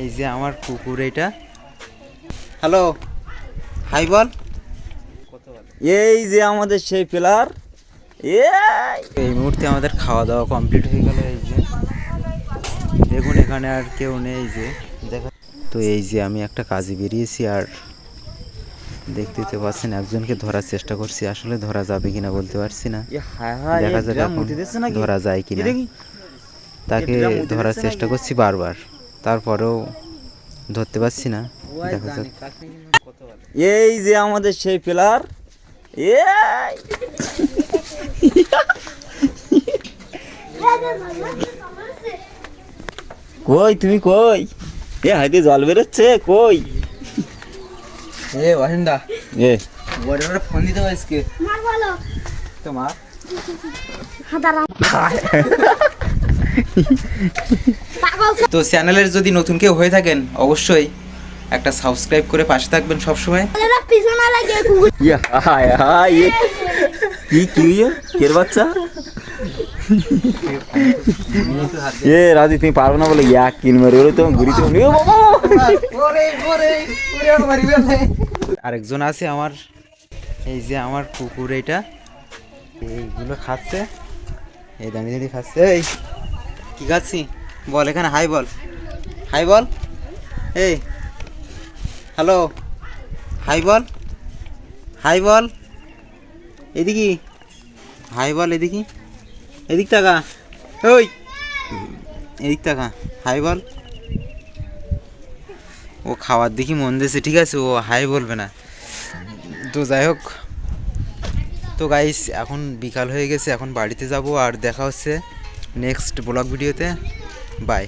এই যে আমার কুকুর এটা। হ্যালো হাই বল। এই যে আমাদের সেই প্লেয়ার এই মুহূর্তে আমাদের খাওয়া দাওয়া কমপ্লিট হয়ে গেল এই যে। দেখুন এখানে আর কেউ নেই যে। দেখা তো এই যে আমি একটা কাজে বেরিয়েছি আর দেখতে তো পাচ্ছেন একজনকে ধরার চেষ্টা করছি। আসলে ধরা যাবে কিনা বলতে পারছি না। দেখা যাক ধরা যায় কিনা। তাকে ধরার চেষ্টা করছি বারবার। তারপরেও ধরতে পারছি না। দেখা যাক। এই যে আমাদের সেই প্লেয়ার কই তুমি কই? এ হাইতে জল বেরোচ্ছে কই? এ ওয়াহিন্দা এ। বড় বড় ফোন দিতে আজকে। মার বলো। তোমার তো চ্যানেলের যদি নতুন কেউ হয়ে থাকেন অবশ্যই একটা সাবস্ক্রাইব করে পাশে থাকবেন সবসময়। ইয়া কি কি ইয়ে? কের বাচ্চা? এ রাজি তুমি পারবে না বলে ইয়া কিন মারি ওরে তো ঘুরি তো এ বাবা। ওরে ওরে ওরে আর মারিবে আরেকজন আছে আমার এই যে আমার কুকুর এটা এইগুলো খাচ্ছে। এই দাঁড়িয়ে দাঁড়িয়ে খাচ্ছে এই। কি খাচ্ছি বল, এখানে হাই বল। হাই বল। এই, হ্যালো। হাই বল। হাই বল। এদিকে। হাই বল, এদিকে। এদিক টাকা ওই। এদিক টাকা হাই বল। ও খাওয়ার দেখি মন দিয়েছে ঠিক আছে, ও হাই বলবে না। তো যাই হোক। তো গাইস এখন বিকাল হয়ে গেছে, এখন বাড়িতে যাব, আর দেখা হচ্ছে নেক্সট ব্লগ ভিডিওতে বাই।